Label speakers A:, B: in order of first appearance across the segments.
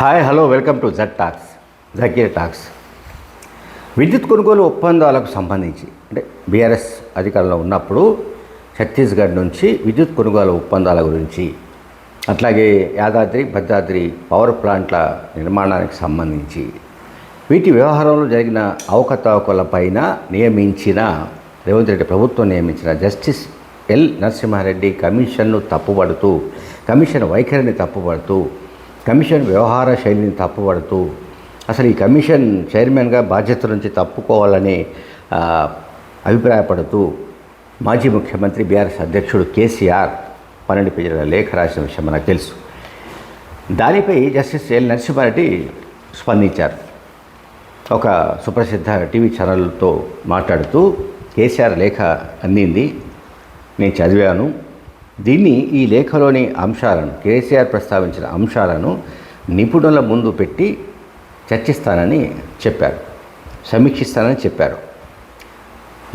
A: Hi hello welcome to Z talks Zakir talks విద్యుత్ కొనుగోలు ఒప్పందాలకు సంబంధించి అంటే బీఆర్ఎస్ అధికారంలో ఉన్నప్పుడు ఛత్తీస్గఢ్ నుంచి విద్యుత్ కొనుగోలు ఒప్పందాల గురించి అట్లాగే యాదాద్రి భద్రాద్రి పవర్ ప్లాంట్ల నిర్మాణానికి సంబంధించి వీటి వ్యవహారంలో జరిగిన అవకతవకలపైన నియమించిన రేవంత్ రెడ్డి ప్రభుత్వం నియమించిన జస్టిస్ ఎల్ నరసింహారెడ్డి కమిషన్ను తప్పుపడుతూ కమిషన్ వైఖరిని తప్పుపడుతూ కమిషన్ వ్యవహార శైలిని తప్పుపడుతూ అసలు ఈ కమిషన్ చైర్మన్గా బాధ్యత నుంచి తప్పుకోవాలని అభిప్రాయపడుతూ మాజీ ముఖ్యమంత్రి బీఆర్ఎస్ అధ్యక్షుడు కేసీఆర్ పన్నెండు పేజీల లేఖ రాసిన విషయం మనకు తెలుసు. దానిపై జస్టిస్ ఎల్. నరసింహారెడ్డి స్పందించారు. ఒక సుప్రసిద్ధ టీవీ ఛానల్తో మాట్లాడుతూ కేసీఆర్ లేఖ అందింది నేను చదివాను దీన్ని ఈ లేఖలోని అంశాలను కేసీఆర్ ప్రస్తావించిన అంశాలను నిపుణుల ముందు పెట్టి చర్చిస్తానని చెప్పారు. సమీక్షిస్తానని చెప్పారు.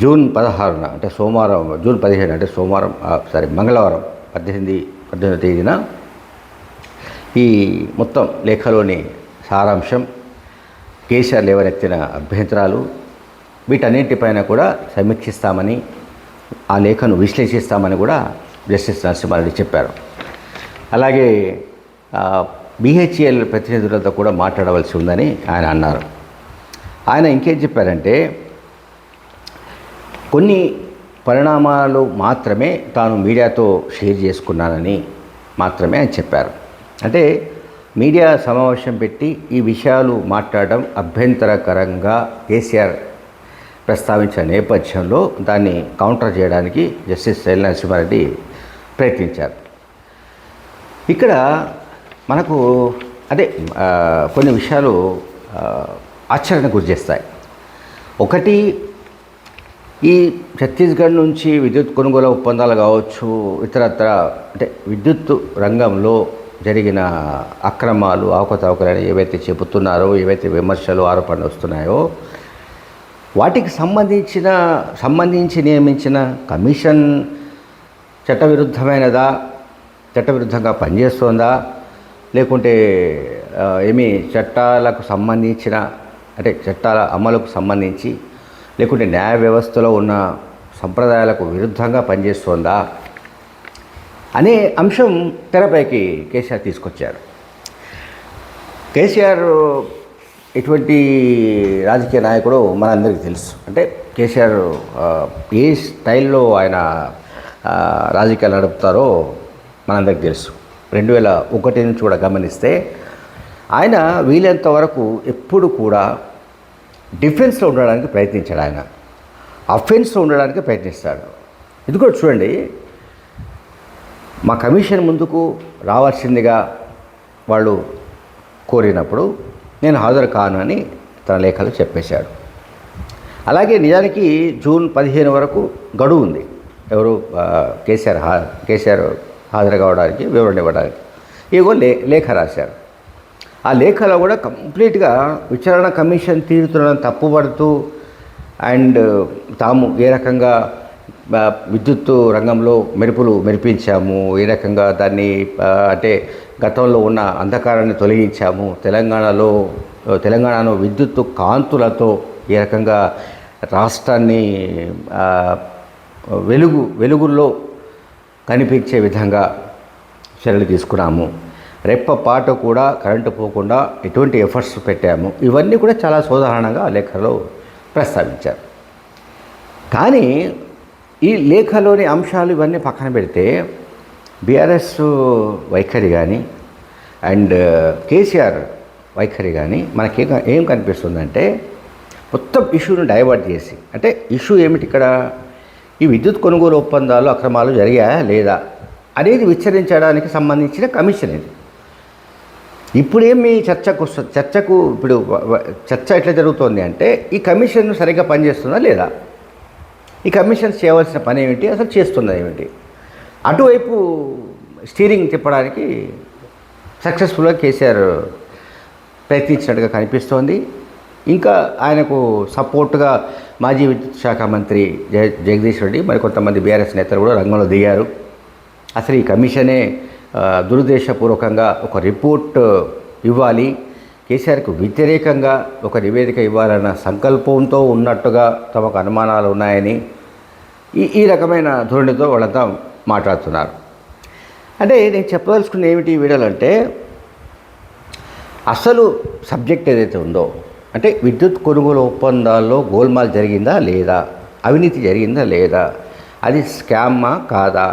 A: జూన్ పదహారున అంటే సోమవారం జూన్ పదిహేను అంటే సోమవారం సారీ మంగళవారం పద్దెనిమిది పద్దెనిమిది తేదీన ఈ మొత్తం లేఖలోని సారాంశం కేసీఆర్ లేవనెత్తిన అభ్యంతరాలు వీటన్నింటిపైన కూడా సమీక్షిస్తామని ఆ లేఖను విశ్లేషిస్తామని కూడా జస్టిస్ నరసింహారెడ్డి చెప్పారు. అలాగే బీహెచ్ఎల్ ప్రతినిధులతో కూడా మాట్లాడవలసి ఉందని ఆయన అన్నారు. ఆయన ఇంకేం చెప్పారంటే కొన్ని పరిణామాలు మాత్రమే తాను మీడియాతో షేర్ చేసుకున్నానని మాత్రమే ఆయన చెప్పారు. అంటే మీడియా సమావేశం పెట్టి ఈ విషయాలు మాట్లాడడం అభ్యంతరకరంగా కేసీఆర్ ప్రస్తావించిన నేపథ్యంలో దాన్ని కౌంటర్ చేయడానికి జస్టిస్ శైల నరసింహారెడ్డి ప్రయత్నించారు. ఇక్కడ మనకు అదే కొన్ని విషయాలు ఆ, గురి చేస్తాయి. ఒకటి ఈ ఛత్తీస్గఢ్ నుంచి విద్యుత్ కొనుగోలు ఒప్పందాలు కావచ్చు ఇతరత్ర అంటే విద్యుత్ రంగంలో జరిగిన అక్రమాలు అవకతవకలని ఏవైతే చెబుతున్నారో ఏవైతే విమర్శలు ఆరోపణలు వస్తున్నాయో వాటికి సంబంధించిన సంబంధించి నియమించిన కమిషన్ చట్టవిరుద్ధమైనదా? చట్టవిరుద్ధంగా పనిచేస్తోందా? లేకుంటే ఏమి చట్టాలకు సంబంధించిన అంటే చట్టాల అమలుకు సంబంధించి లేకుంటే న్యాయ వ్యవస్థలో ఉన్న సంప్రదాయాలకు విరుద్ధంగా పనిచేస్తోందా? అనే అంశం తెరపైకి కేసీఆర్ తీసుకొచ్చారు. కేసీఆర్ ఎటువంటి రాజకీయ నాయకుడు మనందరికీ తెలుసు. అంటే కేసీఆర్ ఏ స్టైల్లో ఆయన రాజకీయాలు నడుపుతారో మనందరికి తెలుసు. రెండు వేల ఒకటి నుంచి కూడా గమనిస్తే ఆయన వీలైనంత వరకు ఎప్పుడు కూడా డిఫెన్స్లో ఉండడానికి ప్రయత్నించాడు ఆయన. అఫెన్స్లో ఉండడానికి ప్రయత్నిస్తాడు. ఇది కూడా చూడండి. మా కమిషన్ ముందుకు రావాల్సిందిగా వాళ్ళు కోరినప్పుడు నేను హాజరు కాను అని తన లేఖలో చెప్పేశాడు. అలాగే నిజానికి జూన్ పదిహేను వరకు గడువు ఉంది. ఎవరు కేసీఆర్ హా కేసీఆర్ హాజరు కావడానికి వివరణ ఇవ్వడానికి. ఇగో లే లేఖ రాశారు. ఆ లేఖలో కూడా కంప్లీట్గా విచారణ కమిషన్ తీరుతున్న తప్పుపడుతూ అండ్ తాము ఏ రకంగా విద్యుత్ రంగంలో మెరుపులు మెరిపించాము ఏ రకంగా దాన్ని అంటే గతంలో ఉన్న అంధకారాన్ని తొలగించాము తెలంగాణలో తెలంగాణను విద్యుత్ కాంతులతో ఏ రకంగా రాష్ట్రాన్ని వెలుగు వెలుగుల్లో కనిపించే విధంగా చర్యలు తీసుకున్నాము. రెప్ప పాట కూడా కరెంటు పోకుండా ఎటువంటి ఎఫర్ట్స్ పెట్టాము. ఇవన్నీ కూడా చాలా సాధారణంగా లేఖలో ప్రస్తావించారు. కానీ ఈ లేఖలోని అంశాలు ఇవన్నీ పక్కన పెడితే బీఆర్ఎస్ వైఖరి కానీ అండ్ కేసీఆర్ వైఖరి కానీ మనకి ఏం కనిపిస్తుందంటే మొత్తం ఇష్యూను డైవర్ట్ చేసి అంటే ఇష్యూ ఏమిటి ఇక్కడ? ఈ విద్యుత్ కొనుగోలు ఒప్పందాలు అక్రమాలు జరిగాయా లేదా అనేది విచ్చరించడానికి సంబంధించిన కమిషన్ ఇది. ఇప్పుడేమి చర్చకు చర్చకు ఇప్పుడు చర్చ ఎట్లా జరుగుతోంది అంటే ఈ కమిషన్ సరిగ్గా పనిచేస్తుందా లేదా? ఈ కమిషన్ చేయవలసిన పని ఏమిటి? అసలు చేస్తుందా ఏమిటి? అటువైపు స్టీరింగ్ తిప్పడానికి సక్సెస్ఫుల్గా కేసీఆర్ ప్రయత్నించినట్టుగా కనిపిస్తోంది. ఇంకా ఆయనకు సపోర్ట్గా మాజీ విద్యుత్ శాఖ మంత్రి జగ జగదీష్ రెడ్డి మరి కొంతమంది బీఆర్ఎస్ నేతలు కూడా రంగంలో దిగారు. అసలు ఈ కమిషనే దురుద్దేశపూర్వకంగా ఒక రిపోర్ట్ ఇవ్వాలి. కేసీఆర్కు వ్యతిరేకంగా ఒక నివేదిక ఇవ్వాలన్న సంకల్పంతో ఉన్నట్టుగా తమకు అనుమానాలు ఉన్నాయని ఈ ఈ రకమైన ధోరణితో వాళ్ళంతా మాట్లాడుతున్నారు. అంటే నేను చెప్పదలుచుకున్న ఏమిటి వీడియోలు అంటే అసలు సబ్జెక్ట్ ఏదైతే ఉందో అంటే విద్యుత్ కొనుగోలు ఒప్పందాల్లో గోల్మాల్ జరిగిందా లేదా? అవినీతి జరిగిందా లేదా? అది స్కామా కాదా?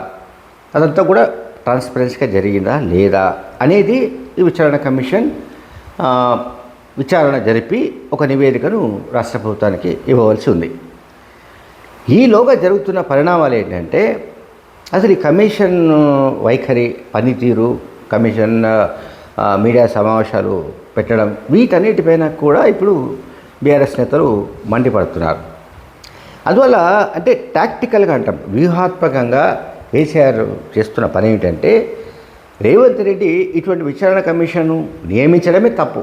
A: అదంతా కూడా ట్రాన్స్పరెన్సీగా జరిగిందా లేదా అనేది ఈ విచారణ కమిషన్ విచారణ జరిపి ఒక నివేదికను రాష్ట్ర ప్రభుత్వానికి ఇవ్వవలసి ఉంది. ఈలోగా జరుగుతున్న పరిణామాలు ఏంటంటే అసలు ఈ కమిషన్ వైఖరి పనితీరు కమిషన్ మీడియా సమావేశాలు పెట్టడం వీటన్నిటిపైన కూడా ఇప్పుడు బీఆర్ఎస్ నేతలు మండిపడుతున్నారు. అందువల్ల అంటే టాక్టికల్గా అంటాం వ్యూహాత్మకంగా కేసీఆర్ చేస్తున్న పని ఏమిటంటే రేవంత్ రెడ్డి ఇటువంటి విచారణ కమిషన్ను నియమించడమే తప్పు.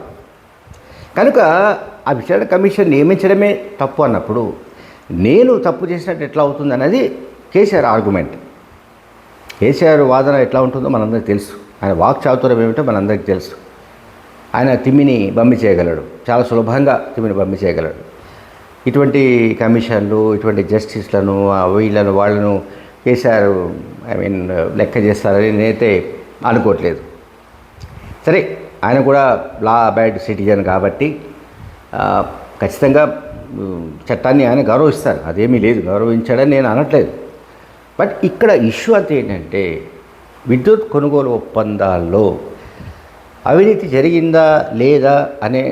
A: కనుక ఆ విచారణ కమిషన్ నియమించడమే తప్పు అన్నప్పుడు నేను తప్పు చేసినట్టు ఎట్లా అవుతుంది అనేది కేసీఆర్ ఆర్గ్యుమెంట్ కేసీఆర్ వాదన ఎట్లా ఉంటుందో మనందరికీ తెలుసు. ఆయన వాక్ చాతుర్యం ఏమిటో మనందరికీ తెలుసు. ఆయన తిమ్మిని బమ్మి చేయగలడు. చాలా సులభంగా తిమ్మిని బమ్మి చేయగలడు. ఇటువంటి కమిషన్లు ఇటువంటి జస్టిస్లను ఆ వీళ్ళను వాళ్ళను కేసీఆర్ ఐ మీన్ లెక్క చేస్తారని నేనైతే అనుకోవట్లేదు. సరే ఆయన కూడా లా అబైడ్ సిటిజన్ కాబట్టి ఖచ్చితంగా చట్టాన్ని ఆయన గౌరవిస్తారు. అదేమీ లేదు గౌరవించాడని నేను అనట్లేదు. బట్ ఇక్కడ ఇష్యూ అంత ఏంటంటే విద్యుత్ కొనుగోలు ఒప్పందాల్లో అవినీతి జరిగిందా లేదా అనే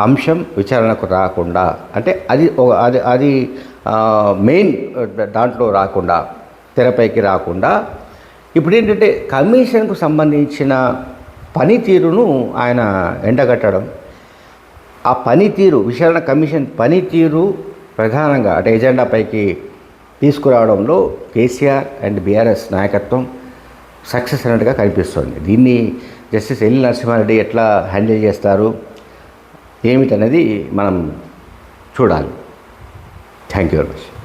A: అంశం విచారణకు రాకుండా అంటే అది ఒక- అది అది మెయిన్ దాంట్లో రాకుండా తెరపైకి రాకుండా ఇప్పుడు ఏంటంటే కమిషన్కు సంబంధించిన పనితీరును ఆయన ఎండగట్టడం ఆ పనితీరు విచారణ కమిషన్ పనితీరు ప్రధానంగా అంటే ఎజెండాపైకి తీసుకురావడంలో కేసీఆర్ అండ్ బీఆర్ఎస్ నాయకత్వం సక్సెస్ అన్నట్టుగా కనిపిస్తుంది. దీన్ని జస్టిస్ ఎల్లి నరసింహారెడ్డి ఎట్లా హ్యాండిల్ చేస్తారు? ఏమిటనేది మనం చూడాలి. Thank you very much.